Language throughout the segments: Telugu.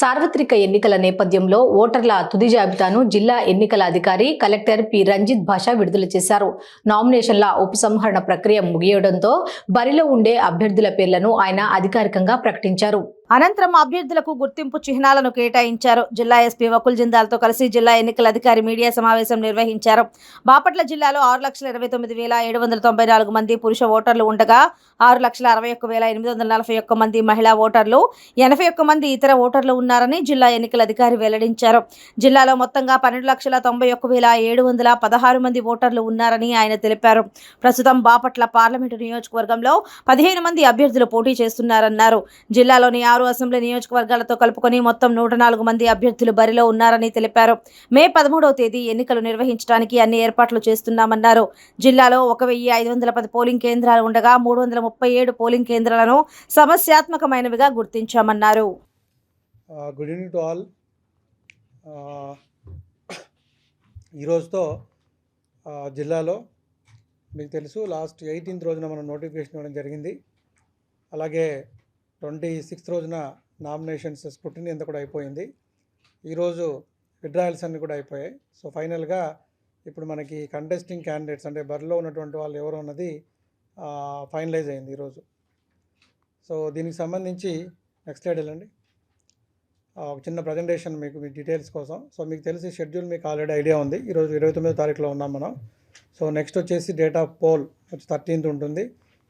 సార్వత్రిక ఎన్నికల నేపథ్యంలో ఓటర్ల తుది జాబితాను జిల్లా ఎన్నికల అధికారి కలెక్టర్ పి. రంజిత్ భాష విడుదల చేశారు. నామినేషన్ల ఉపసంహరణ ప్రక్రియ ముగియడంతో బరిలో ఉండే అభ్యర్థుల పేర్లను ఆయన అధికారికంగా ప్రకటించారు. అనంతరం అభ్యర్థులకు గుర్తింపు చిహ్నాలను కేటాయించారు. జిల్లా ఎస్పీ వకుల్ జిందాల్తో కలిసి జిల్లా ఎన్నికల అధికారి మీడియా సమావేశం నిర్వహించారు. బాపట్ల జిల్లాలో ఆరు లక్షల ఇరవై తొమ్మిది వేల ఏడు వందల తొంభై నాలుగు మంది పురుష ఓటర్లు ఉండగా ఆరు లక్షల అరవై ఒక్క వేల ఎనిమిది వందల నలభై ఒక్క మంది మహిళా ఓటర్లు ఎనభై ఒక్క మంది ఇతర ఓటర్లు ఉన్నారని జిల్లా ఎన్నికల అధికారి వెల్లడించారు. జిల్లాలో మొత్తంగా పన్నెండు లక్షల తొంభై ఒక్క వేల ఏడు వందల పదహారు మంది ఓటర్లు ఉన్నారని ఆయన తెలిపారు. ప్రస్తుతం బాపట్ల పార్లమెంటు నియోజకవర్గంలో పదిహేను మంది అభ్యర్థులు పోటీ చేస్తున్నారన్నారు. జిల్లాలోని ఆరు అసెంబ్లీ నియోజకవర్గాలతో కలుపుకొని మొత్తం నూట నాలుగు మంది అభ్యర్థులు బరిలో ఉన్నారని తెలిపారు. మే పదమూడవ తేదీ ఎన్నికలు నిర్వహించడానికి అన్ని ఏర్పాట్లు చేస్తున్నామన్నారు. జిల్లాలో ఒక వెయ్యి ఐదు వందల పది పోలింగ్ కేంద్రాలు ఉండగా మూడు వందల ముప్పై ఏడు పోలింగ్ కేంద్రాలను సమస్యాత్మకమైనవిగా గుర్తించామన్నారు. Good evening to all. ఈరోజుతో జిల్లాలో మీకు తెలుసు లాస్ట్ ఎయిటీన్త్ రోజున మనం నోటిఫికేషన్ ఇవ్వడం జరిగింది. అలాగే ట్వంటీ సిక్స్త్ రోజున నామినేషన్స్ స్క్రూటినీ అంతా కూడా అయిపోయింది. ఈరోజు విడ్రాయల్స్ అన్నీ కూడా అయిపోయాయి. సో ఫైనల్గా ఇప్పుడు మనకి కంటెస్టింగ్ క్యాండిడేట్స్ అంటే బరిలో ఉన్నటువంటి వాళ్ళు ఎవరు అన్నది ఫైనలైజ్ అయింది ఈరోజు. సో దీనికి సంబంధించి నెక్స్ట్ స్లైడ్ వెళ్ళండి. ఒక చిన్న ప్రజెంటేషన్ మీకు మీ డీటెయిల్స్ కోసం. సో మీకు తెలిసి షెడ్యూల్ మీకు ఆల్రెడీ ఐడియా ఉంది. ఈరోజు ఇరవై తొమ్మిదో తారీఖులో ఉన్నాం మనం. సో నెక్స్ట్ వచ్చేసి డేట్ ఆఫ్ పోల్ వచ్చి థర్టీన్త్ ఉంటుంది.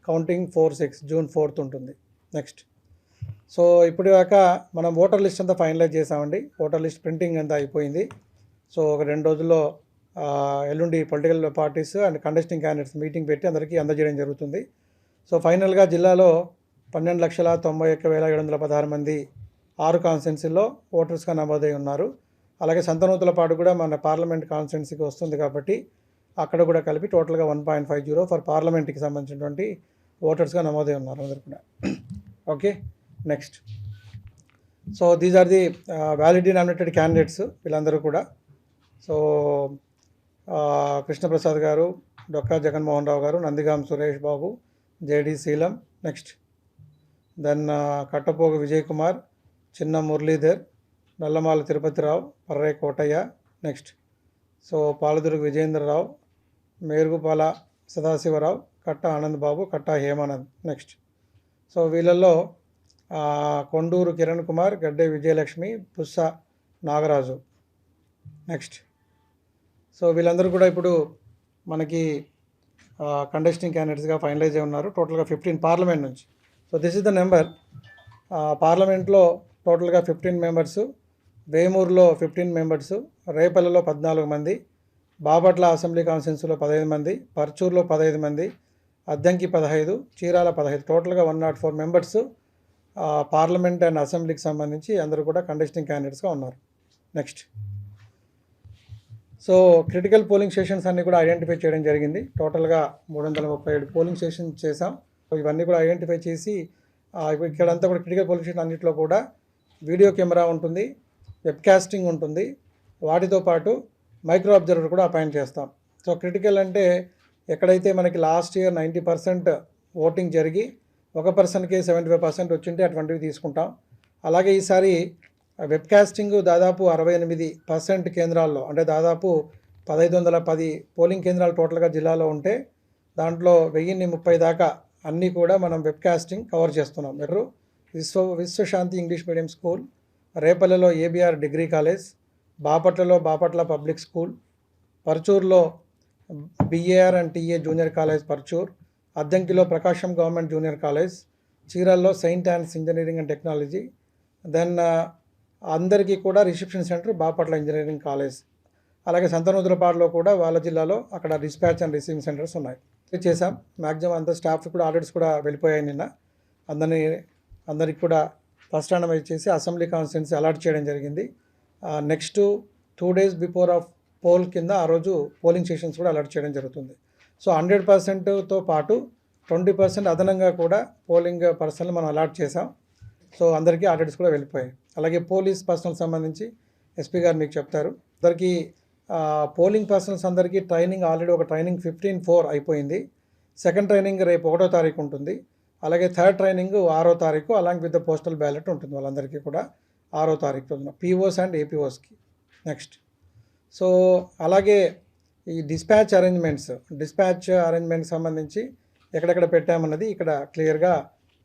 Counting four six June fourth ఉంటుంది. నెక్స్ట్ సో ఇప్పుడు దాకా మనం ఓటర్ లిస్ట్ అంతా ఫైనలైజ్ చేసామండి. ఓటర్ లిస్ట్ ప్రింటింగ్ అంతా అయిపోయింది. సో ఒక రెండు రోజుల్లో ఎల్లుండి political parties and contesting candidates meeting పెట్టి అందరికీ అందజేయడం జరుగుతుంది. సో ఫైనల్గా జిల్లాలో పన్నెండు లక్షల తొంభై ఒక్క వేల ఏడు వందల పదహారు మంది ఆరు కాన్స్టిట్యున్సీల్లో ఓటర్స్గా నమోదై ఉన్నారు. అలాగే సంతనూతుల పాటు కూడా మన పార్లమెంట్ కాన్స్టిట్యున్సీకి వస్తుంది కాబట్టి అక్కడ కూడా కలిపి టోటల్గా one point five zero for పార్లమెంట్కి సంబంధించినటువంటి ఓటర్స్గా నమోదై ఉన్నారు అందరు కూడా. Okay? Next so these are the validly nominated candidates వీళ్ళందరూ కూడా. సో కృష్ణప్రసాద్ గారు డొక్కా జగన్మోహన్ రావు గారు Nandigam Suresh Babu JD Seelam next then Kattapogu Vijay Kumar Chinna Muralidhar Nallamala Tirupatirao Parre Kotaiah next so Paladurga Vijendrarao Merugupala Sadasivarao Katta Anand Babu Katta Hemanand next so వీళ్ళల్లో కొండూరు కిరణ్ కుమార్ గడ్డే విజయలక్ష్మి పుస్స నాగరాజు. నెక్స్ట్ సో వీళ్ళందరూ కూడా ఇప్పుడు మనకి కంటెస్టింగ్ క్యాండిడేట్స్గా ఫైనలైజ్ అయి ఉన్నారు. టోటల్గా ఫిఫ్టీన్ పార్లమెంట్ నుంచి. So this is the number పార్లమెంట్లో టోటల్గా ఫిఫ్టీన్ మెంబర్సు వేమూరులో ఫిఫ్టీన్ మెంబర్స్ రేపల్లెలో పద్నాలుగు మంది బాపట్ల అసెంబ్లీ కాన్స్టిట్యున్సీలో పదహైదు మంది పర్చూర్లో పదహైదు మంది అద్దంకి పదహైదు చీరాల పదహైదు. టోటల్గా one nought four members parliament and అసెంబ్లీకి సంబంధించి అందరూ కూడా కంటెస్టింగ్ క్యాండిడేట్స్గా ఉన్నారు. Next so critical polling stations అన్నీ కూడా ఐడెంటిఫై చేయడం జరిగింది. టోటల్గా మూడు వందల ముప్పై ఏడు పోలింగ్ స్టేషన్ చేసాం ఇవన్నీ కూడా ఐడెంటిఫై చేసి ఇక్కడంతా కూడా క్రిటికల్ పోలింగ్ స్టేషన్ అన్నింటిలో కూడా వీడియో కెమెరా ఉంటుంది వెబ్కాస్టింగ్ ఉంటుంది. వాటితో పాటు మైక్రో అబ్జర్వర్ కూడా అపాయింట్ చేస్తాం. సో క్రిటికల్ అంటే ఎక్కడైతే మనకి last year ninety percent voting జరిగి ఒక పర్సన్కి సెవెంటీ ఫైవ్ పర్సెంట్ వచ్చింటే అటువంటివి తీసుకుంటాం. అలాగే ఈసారి వెబ్కాస్టింగ్ దాదాపు అరవై ఎనిమిది పర్సెంట్ కేంద్రాల్లో అంటే దాదాపు పదహైదు వందల పది పోలింగ్ కేంద్రాలు టోటల్గా జిల్లాలో ఉంటే దాంట్లో వెయ్యిన్ని ముప్పై దాకా అన్నీ కూడా మనం వెబ్కాస్టింగ్ కవర్ చేస్తున్నాం. మీరు Vishwa Vishwashanti English medium school రేపల్లెలో ABR degree college బాపట్లలో Bapatla public school పర్చూర్లో BAR and TA junior college Parchur అద్దంకిలో Prakasam government junior college చీరాల్లో Saint Ann's engineering and technology then అందరికీ కూడా reception centre Bapatla engineering college. అలాగే సంతనూతులపాడులో కూడా వాళ్ళ జిల్లాలో అక్కడ డిస్పాచ్ అండ్ రిసీవింగ్ సెంటర్స్ ఉన్నాయి. చేసాం మ్యాక్సిమం అంత స్టాఫ్ కూడా ఆర్డర్స్ కూడా వెళ్ళిపోయాయి నిన్న. అందరినీ అందరికి కూడా ఫస్ట్ randomize చేసి అసెంబ్లీ కాన్స్టిట్యున్సీ అలాట్ చేయడం జరిగింది. Next two days before of poll కింద ఆ రోజు పోలింగ్ స్టేషన్స్ కూడా అలర్ట్ చేయడం జరుగుతుంది. సో హండ్రెడ్ పర్సెంట్తో పాటు ట్వంటీ పర్సెంట్ అదనంగా కూడా పోలింగ్ పర్సన్లు మనం అలాట్ చేసాం సో అందరికీ ఆర్డర్స్ కూడా వెళ్ళిపోయాయి. అలాగే పోలీస్ పర్సనల్ సంబంధించి ఎస్పీ గారు మీకు చెప్తారు. అందరికీ పోలింగ్ పర్సన్స్ అందరికీ ట్రైనింగ్ ఆల్రెడీ ఒక ట్రైనింగ్ ఫిఫ్టీన్ ఫోర్ అయిపోయింది. సెకండ్ ట్రైనింగ్ రేపు ఒకటో తారీఖు ఉంటుంది. అలాగే థర్డ్ ట్రైనింగ్ ఆరో తారీఖు along with the postal ballot ఉంటుంది వాళ్ళందరికీ కూడా ఆరో తారీఖు రోజున పీఓస్ అండ్ ఏపీఓస్కి నెక్స్ట్. సో అలాగే ఈ డిస్పాచ్ అరేంజ్మెంట్స్ డిస్పాచ్ అరేంజ్మెంట్ సంబంధించి ఎక్కడెక్కడ పెట్టామన్నది ఇక్కడ క్లియర్గా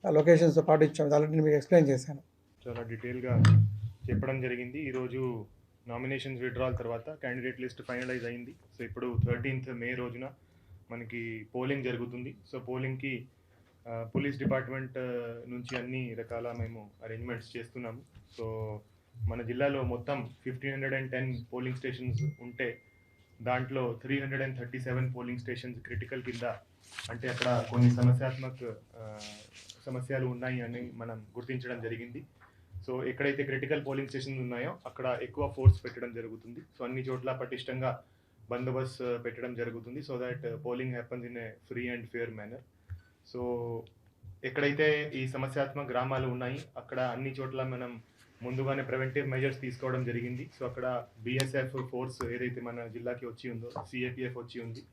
లొకేషన్స్తో పాటు ఇచ్చాము ఆల్రెడీ మీకు ఎక్స్ప్లెయిన్ చేశాను. చాలా డీటెయిల్గా చెప్పడం జరిగింది. ఈరోజు నామినేషన్స్ విడ్రాల్ తర్వాత క్యాండిడేట్ లిస్ట్ ఫైనలైజ్ అయింది. సో ఇప్పుడు థర్టీన్త్ మే రోజున మనకి పోలింగ్ జరుగుతుంది. సో పోలింగ్కి పోలీస్ డిపార్ట్మెంట్ నుంచి అన్ని రకాల మేము అరేంజ్మెంట్స్ చేస్తున్నాము. సో మన జిల్లాలో మొత్తం fifteen hundred and ten polling stations ఉంటే దాంట్లో three hundred and thirty seven polling stations critical కింద అంటే అక్కడ కొన్ని సమస్యాత్మక సమస్యలు ఉన్నాయి అని మనం గుర్తించడం జరిగింది. సో ఎక్కడైతే క్రిటికల్ పోలింగ్ స్టేషన్స్ ఉన్నాయో అక్కడ ఎక్కువ ఫోర్స్ పెట్టడం జరుగుతుంది. సో అన్ని చోట్ల పటిష్టంగా బందోబస్తు పెట్టడం జరుగుతుంది. So that polling happens in a free and fair manner so ఎక్కడైతే ఈ సమస్యాత్మక గ్రామాలు ఉన్నాయి అక్కడ అన్ని చోట్ల మనం ముందుగానే ప్రివెంటివ్ మెజర్స్ తీసుకోవడం జరిగింది. సో అక్కడ బిఎస్ఎఫ్ ఫోర్స్ ఏదైతే మన జిల్లాకి వచ్చి ఉందో సిఏపిఎఫ్ వచ్చి ఉంది.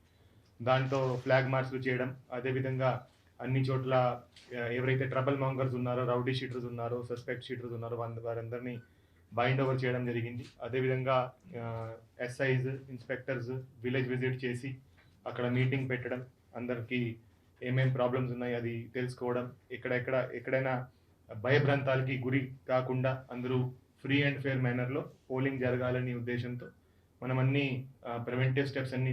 దాంతో ఫ్లాగ్ మార్చ్లు చేయడం అదేవిధంగా అన్ని చోట్ల ఎవరైతే ట్రబుల్ మాంగర్స్ ఉన్నారో రౌడీ షీటర్స్ ఉన్నారో సస్పెక్ట్ షీటర్స్ ఉన్నారో వారి- వారందరినీ బైండ్ ఓవర్ చేయడం జరిగింది. అదేవిధంగా ఎస్ఐస్ ఇన్స్పెక్టర్స్ విలేజ్ విజిట్ చేసి అక్కడ మీటింగ్ పెట్టడం అందరికీ ఏమేం ప్రాబ్లమ్స్ ఉన్నాయి అది తెలుసుకోవడం ఎక్కడెక్కడ ఎక్కడైనా భయభ్రాంతాలకి గురి కాకుండా అందరూ ఫ్రీ అండ్ ఫేర్ మేనర్లో పోలింగ్ జరగాలని ఉద్దేశంతో మనం అన్ని ప్రివెంటివ్ స్టెప్స్ అన్ని